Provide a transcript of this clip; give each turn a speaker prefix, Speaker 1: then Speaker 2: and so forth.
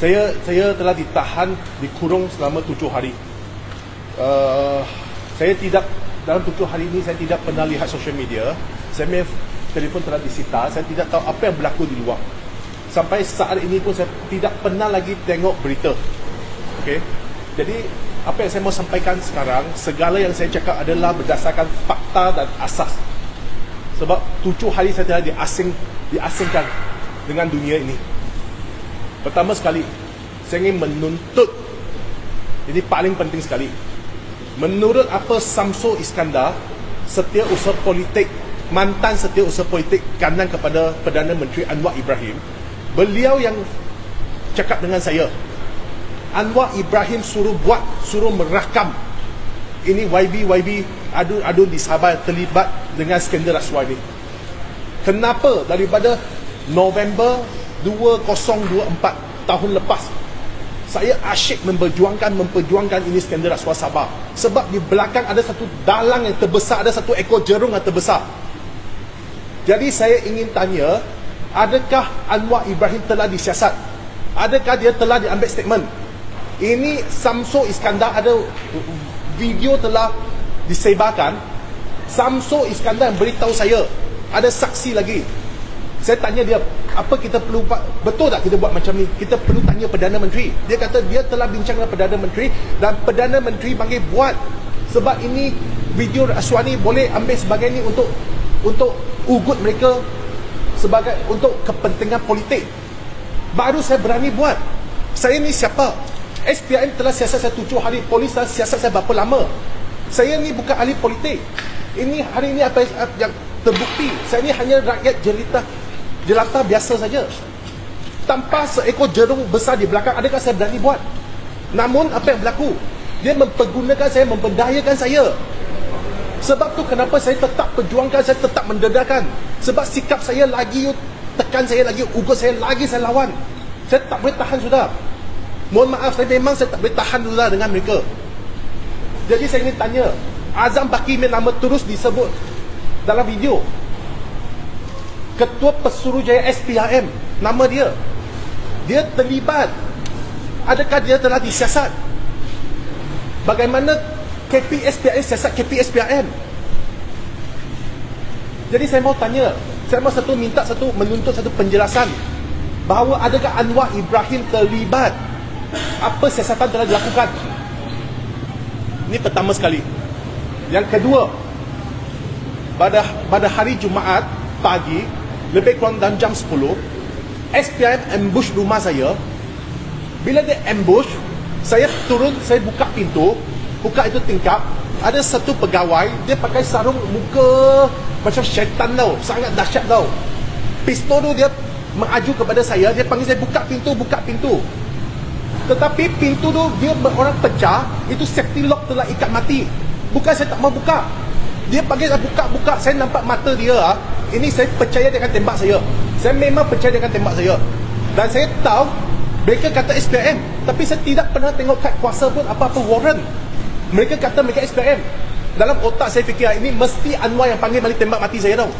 Speaker 1: Saya saya telah ditahan dikurung selama tujuh hari. Uh, saya tidak dalam tujuh hari ini saya tidak pernah lihat social media. Saya punya telefon telah disita. Saya tidak tahu apa yang berlaku di luar. Sampai saat ini pun saya tidak pernah lagi tengok berita. Okey. Jadi apa yang saya mau sampaikan sekarang, segala yang saya cakap adalah berdasarkan fakta dan asas. Sebab tujuh hari saya telah diasing diasingkan dengan dunia ini. Pertama sekali, saya ingin menuntut ini paling penting sekali. Menurut apa Samsul Iskandar, setiausaha politik, mantan setiausaha politik kanan kepada Perdana Menteri Anwar Ibrahim, beliau yang cakap dengan saya, Anwar Ibrahim suruh buat, suruh merakam ini YB YB adu-adu di Sabah terlibat dengan skandal rasuah ini. Kenapa daripada November 2024 tahun lepas saya asyik memperjuangkan memperjuangkan ini skandal rasuah Sabah sebab di belakang ada satu dalang yang terbesar ada satu ekor jerung yang terbesar. Jadi saya ingin tanya adakah Anwar Ibrahim telah disiasat? Adakah dia telah diambil statement? Ini Samsul Iskandar ada video telah disebarkan. Samsul Iskandar yang beritahu saya ada saksi lagi saya tanya dia apa kita perlu buat betul tak kita buat macam ni? Kita perlu tanya Perdana Menteri. Dia kata dia telah bincang dengan Perdana Menteri dan Perdana Menteri panggil buat sebab ini video rasuah ni boleh ambil sebagai ni untuk untuk ugut mereka sebagai untuk kepentingan politik. Baru saya berani buat. Saya ni siapa? SPM telah siasat saya tujuh hari polis telah siasat saya berapa lama? Saya ni bukan ahli politik. Ini hari ini apa yang terbukti? Saya ni hanya rakyat jelita jelata biasa saja. Tanpa seekor jerung besar di belakang adakah saya berani buat? Namun apa yang berlaku? Dia mempergunakan saya memperdayakan saya. Sebab tu kenapa saya tetap perjuangkan saya tetap mendedahkan sebab sikap saya lagi tekan saya lagi ugut saya lagi saya lawan. Saya tak boleh tahan sudah. Mohon maaf saya memang saya tak boleh tahan sudah dengan mereka. Jadi saya ingin tanya Azam Baki nama terus disebut dalam video Ketua Pesuruhjaya SPRM nama dia. Dia terlibat. Adakah dia telah disiasat? Bagaimana KP SPRM siasat KP SPRM jadi saya mau tanya saya mau satu minta satu menuntut satu penjelasan bahawa adakah Anwar Ibrahim terlibat? Apa siasatan telah dilakukan? Ini pertama sekali. Yang kedua pada pada hari Jumaat pagi lebih kurang dalam jam 10 SPM ambush rumah saya. Bila dia ambush saya turun saya buka pintu. Buka itu tingkap. Ada satu pegawai dia pakai sarung muka macam syaitan tau. Sangat dahsyat tau. Pistol tu dia mengaju kepada saya. Dia panggil saya buka pintu buka pintu. Tetapi pintu tu dia orang pecah. Itu safety lock telah ikat mati. Bukan saya tak mau buka dia panggil saya buka-buka saya nampak mata dia ah. ini saya percaya dia akan tembak saya. Saya memang percaya dia akan tembak saya. Dan saya tahu mereka kata SPM tapi saya tidak pernah tengok kad kuasa pun apa-apa warrant. Mereka kata mereka SPM dalam otak saya fikir ah, ini mesti Anwar yang panggil balik tembak mati saya tau